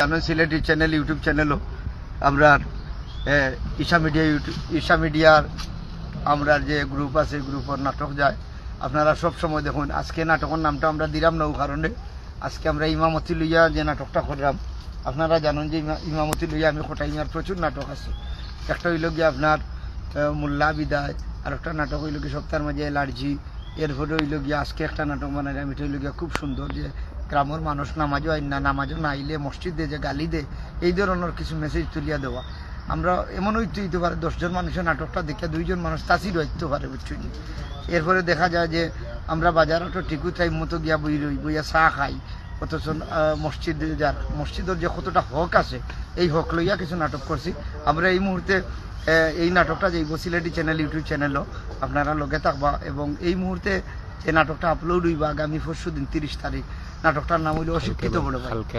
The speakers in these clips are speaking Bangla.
জানেন সিলেটি চ্যানেল, ইউটিউব চ্যানেলও আমরা ঈশা মিডিয়া ইউটিউব, ঈশা মিডিয়ার আমরা যে গ্রুপ আছে গ্রুপের নাটক যায়, আপনারা সব সময় দেখুন, আজকে নাটকের নামটা আমরা দিলাম না ও কারণে, আজকে আমরা ইমামতি লইয়া যে নাটকটা করলাম, আপনারা জানেন যে ইমা- ইমামতি লইয়া আমি কোটাইমার প্রচুর নাটক আছে, একটা হইল গিয়ে আপনার মোল্লা বিদায় আর একটা নাটক হইল গিয়ে সপ্তাহের মাঝে এলার্জি এরপরে হইল গিয়ে আজকে একটা নাটক বানাইলাম, এটা হইল গিয়ে খুব সুন্দর যে গ্রামের মানুষ নামাজও আইন না, নামাজও না আইলে মসজিদে যে গালি দে, এই ধরনের কিছু মেসেজ তুলিয়া দেওয়া। আমরা এমন হইতে হইতে পারে দশজন মানুষের নাটকটা দেখে দুইজন মানুষ তাসির হইতে পারে বুঝছেন? এরপরে দেখা যায় যে আমরা বাজারও তো ঠিকই টাইম মতো গিয়া বই রই বইয়া চা খাই, অথচ মসজিদে যার, মসজিদের যে কতটা হক আছে, এই হক লইয়া কিছু নাটক করছি। আমরা এই মুহূর্তে এই নাটকটা যে সিলেটি চ্যানেল ইউটিউব চ্যানেলও আপনারা লগে থাকবা এবং এই মুহূর্তে যে নাটকটা আপলোড হইবা আগামী পরশু দিন তিরিশ তারিখ নাটকটার নাম হইল অশিক্ষিত বড় ভাই। কালকে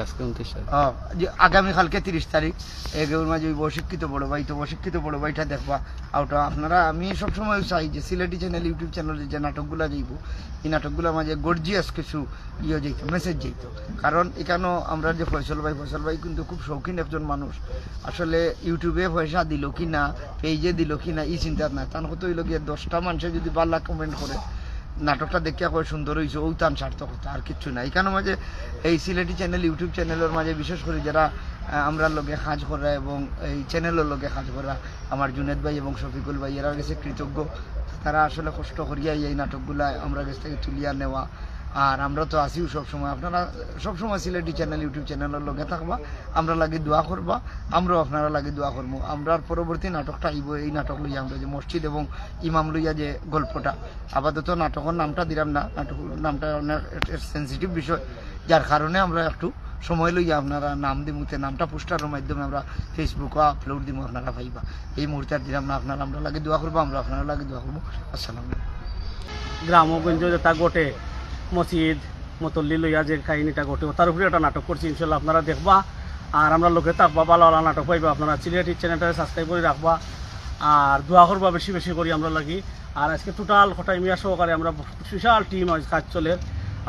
যে আগামীকালকে তিরিশ তারিখ। এগুলোর মাঝে ওই অশিক্ষিত বড় ভাই। তো অশিক্ষিত বড় ভাইটা দেখবা ওটা আপনারা আমি সবসময় চাই যে সিলেটি চ্যানেল ইউটিউব চ্যানেলে যে নাটকগুলো যাইব এই নাটকগুলোর মাঝে গর্জিয়াস কিছু ইয়ে যেত মেসেজ যেত কারণ এখানেও আমরা যে ফয়সল ভাই ফয়সল ভাই কিন্তু খুব শৌখিন একজন মানুষ। আসলে ইউটিউবে পয়সা দিল কি না পেজে দিল কি না এই চিন্তা না তার কত হইল গিয়ে দশটা মানুষের যদি বাল্লা কমেন্ট করে নাটকটা দেখিয়া কয় সুন্দর হয়েছে ওই তান সার্থক হতো আর কিচ্ছু না এখানে মাঝে এই সিলেটি চ্যানেল ইউটিউব চ্যানেলের মাঝে বিশেষ করে যারা আমরা লোকে কাজ করা এবং এই চ্যানেলের লোকে কাজ করা, আমার জুনেদ ভাই এবং শফিকুল ভাই এরা গেছে কৃতজ্ঞ। তারা আসলে কষ্ট করিয়াই এই নাটকগুলা আমরা কাছ থেকে তুলিয়া নেওয়া। আর আমরা তো আসিও সবসময়। আপনারা সবসময় সিলেটি চ্যানেল, ইউটিউব চ্যানেলের লগে থাকবা, আমরা লাগে দোয়া করবা, আমরাও আপনারা লাগে দোয়া করব আমরা পরবর্তী নাটকটা আইব এই নাটক লইয়া আমরা যে মসজিদ এবং ইমাম লইয়া যে গল্পটা, আপাতত নাটকের নামটা দিলাম না, নাটক নামটা অনেক সেন্সিটিভ বিষয়। যার কারণে আমরা একটু সময় লইয়া আপনারা নাম দিমুতে নামটা পোস্টারের মাধ্যমে আমরা ফেসবুকে আপলোড দিব আপনারা পাইবা। এই মুহূর্তে দিলাম না, আপনারা আমরা লাগে দোয়া করব, আমরা আপনারা লাগে দোয়া করব আসসালাম গ্রামগঞ্জ যেটা ঘটে। মসজিদ মতল্লি লইয়া যে কাহিনীটা ঘটে। তার উপরে একটা নাটক করছি ইনশাল্লাহ আপনারা দেখবা। আর আমরা লোকে থাকবা ভালো ভালো নাটক পাইবা আপনারা সিলেটি চ্যানেলটা সাবস্ক্রাইব করে রাখবা। আর দোয়া করবা বেশি বেশি করি আমরা লাগি। আর আজকে টোটাল খটাই মিয়া সহকারে আমরা বিশাল টিম আজ কাজ চলে।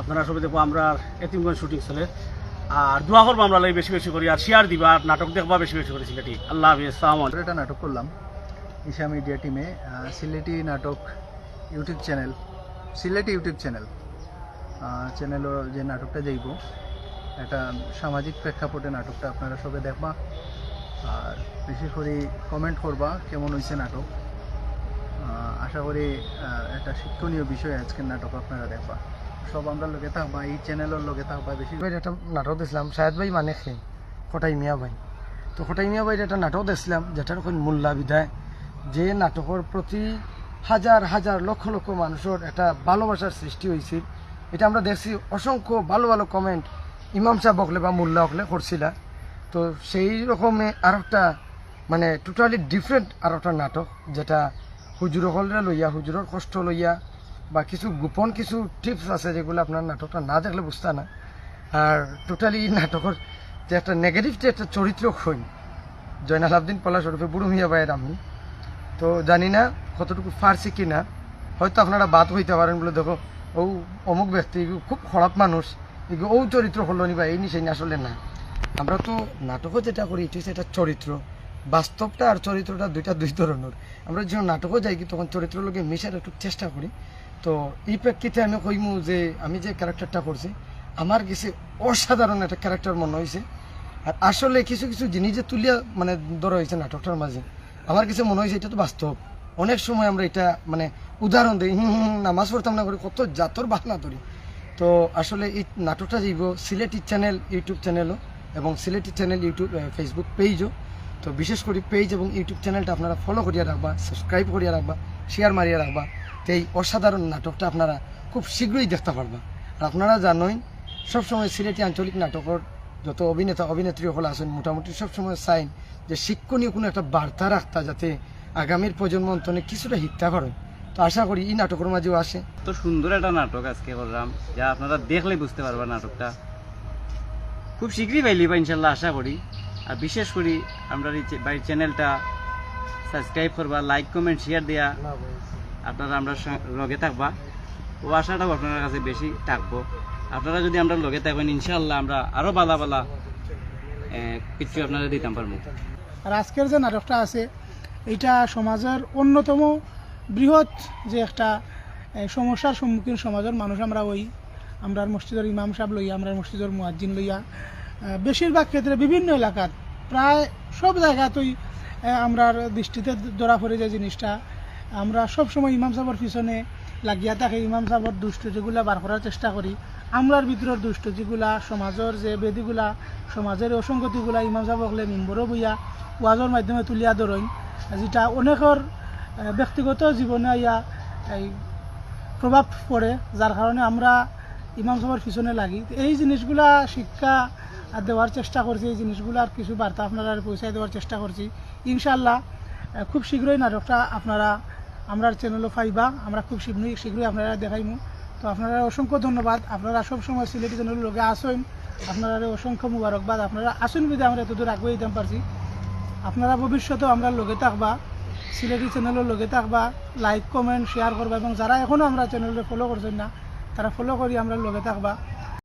আপনারা সবাই দেখব আমরা এতিমগঞ্জ শুটিং চলে। আর দোয়া করব আমরা লাগি বেশি বেশি করি। আর শেয়ার দিবা, আর নাটক দেখবা বেশি বেশি করে সিলেটি আল্লাহ হাফিজ একটা নাটক করলাম, ঈশা মিডিয়া টিমে সিলেটি নাটক YouTube channel Sylheti YouTube channel চ্যানেলও যে নাটকটা যাইব একটা সামাজিক প্রেক্ষাপটে নাটকটা আপনারা সবে দেখবা। আর বেশি করে কমেন্ট করবা কেমন হয়েছে নাটক। আশা করি একটা শিক্ষণীয় বিষয় আজকের নাটক আপনারা দেখবা। সব আমরা লোকে থাকবা, এই চ্যানেলের লোকে থাকবা বেশি। ভাই একটা নাটক দিয়েছিলাম সাহেদ ভাই মানে খে খটাই মিয়া ভাই। তো খটাই মিয়া ভাই একটা নাটক দিয়েছিলাম যেটার কোন মোল্লা বিদায়। যে নাটকের প্রতি হাজার হাজার লক্ষ লক্ষ মানুষের একটা ভালোবাসার সৃষ্টি হয়েছিল এটা আমরা দেখছি অসংখ্য ভালো ভালো কমেন্ট ইমাম সাহেব হকলে বা মোল্লা হকলে করছিল। তো সেই রকমে আর একটা মানে টোটালি ডিফারেন্ট আর একটা নাটক, যেটা হুজুর হলরে লইয়া, হুজুরের কষ্ট লইয়া, বা কিছু গোপন কিছু টিপস আছে যেগুলো আপনার নাটকটা না দেখলে বুঝতে না। আর টোটালি নাটকের যে একটা নেগেটিভ যে একটা চরিত্র হই জয়নাল আবদিন পলাশ ওরফে বুড়ো মিয়া আমি তো জানি না কতটুকু ফার্সি কিনা, হয়তো আপনারা বাদ হইতে পারেন বলে দেখো ও অমুক ব্যক্তি খুব খারাপ মানুষ ও চরিত্র হলো নি বা এই নিশে আসলে না। আমরা তো নাটকও যেটা করি এটা একটা চরিত্র বাস্তবটা আর চরিত্রটা দুইটা দুই ধরনের আমরা যখন নাটকও যাই কি তখন চরিত্রের লোকে মিশার একটু চেষ্টা করি। তো, এই প্রেক্ষিতে আমি কইমু যে, আমি যে ক্যারেক্টারটা করছি আমার কাছে অসাধারণ একটা ক্যারেক্টার মনে হয়েছে আর আসলে কিছু কিছু জিনিস যে তুলিয়া মানে ধরা হয়েছে নাটকটার মাঝে আমার কাছে মনে হয়েছে এটা তো বাস্তব অনেক সময় আমরা এটা মানে উদাহরণ দিই, হুম হুম নামাজ পড়তাম না করে, কত জাতর বাহানা ধরি। তো আসলে এই নাটকটা যাইব সিলেটি চ্যানেল, ইউটিউব চ্যানেলও এবং সিলেটি চ্যানেল, ইউটিউব ফেসবুক পেজও তো বিশেষ করে পেজ এবং ইউটিউব চ্যানেলটা আপনারা ফলো করিয়া রাখবা সাবস্ক্রাইব করিয়া রাখবা শেয়ার মারিয়া রাখবা। তো এই অসাধারণ নাটকটা আপনারা খুব শীঘ্রই দেখতে পারবা। আর আপনারা জানোই, সবসময় সিলেটি আঞ্চলিক নাটকের যত অভিনেতা, অভিনেত্রী সকল আছেন মোটামুটি সবসময় চাইন যে শিক্ষণীয় কোনো একটা বার্তা রাখতা যাতে আগামীর প্রজন্ম অন্তনে কিছুটা শিক্ষা করেন। তো আশা করি এই নাটকের মাঝেও আসে। তো সুন্দর একটা নাটক আজকে করলাম যা আপনারা দেখলে বুঝতে পারবেন নাটকটা। খুব শীঘ্রই পাইলি বা ইনশাল্লাহ আশা করি। আর বিশেষ করি আমরা বাড়ির চ্যানেলটা সাবস্ক্রাইব করবা লাইক কমেন্ট শেয়ার দেয়া। আপনারা আমরা লগে থাকবা। ও আশাটাও আপনার কাছে বেশি থাকব। আপনারা যদি আমরা লগে থাকবেন ইনশাল্লাহ আমরা আরও বালা বালা কিছু আপনারা দিতাম পারব। আর আজকের যে নাটকটা আছে এটা সমাজের অন্যতম বৃহৎ যে একটা সমস্যার সম্মুখীন সমাজের মানুষ আমরা ওই আমরা মসজিদের ইমাম সাহেব লইয়া আমরা মসজিদের মুয়াজ্জিন লইয়া বেশিরভাগ ক্ষেত্রে বিভিন্ন এলাকাত প্রায় সব জায়গাতেই আমরা দৃষ্টিতে ধরা পড়ে যে জিনিসটা। আমরা সব সময় ইমাম সাহেবের পিছনে লাগিয়া থাকে, ইমাম সাহেবের দুষ্ট যেগুলা বার করার চেষ্টা করি, আমরার ভিতরের দুষ্ট যেগুলা, সমাজের যে বেদিগুলা, সমাজের অসংগতিগুলা ইমাম সাহেব হলে মিম্বরও বইয়া, ওয়াজের মাধ্যমে তুলিয়া ধরইন। যেটা অনেকের ব্যক্তিগত জীবনে ইয়া, এই প্রভাব পড়ে, যার কারণে আমরা ইমাম সাহেবের পিছনে লাগি। এই জিনিসগুলা শিক্ষা দেওয়ার চেষ্টা করছি, এই জিনিসগুলার কিছু বার্তা আপনারা পৌঁছায় দেওয়ার চেষ্টা করছি। ইনশাল্লাহ খুব শীঘ্রই নাটকটা আপনারা, আমরা চ্যানেলও পাইবা, আমরা খুব শীঘ্রই শীঘ্রই আপনারা দেখাইমু। তো আপনারা অসংখ্য ধন্যবাদ। আপনারা সবসময় সিলেটি চ্যানেলের লগে আসেন। আপনারা অসংখ্য মুবারকবাদ। আপনারা আসুন বিধে আমরা এতদূর আগুয়ে দিতে পারছি। আপনারা ভবিষ্যতেও আমরা লগে থাকবা, সিলেটি চ্যানেলের লগে থাকবা লাইক কমেন্ট শেয়ার করবা, এবং যারা এখনও আমরা চ্যানেলটা ফলো করছেন না, তারা ফলো করি আমরা লগে থাকবা।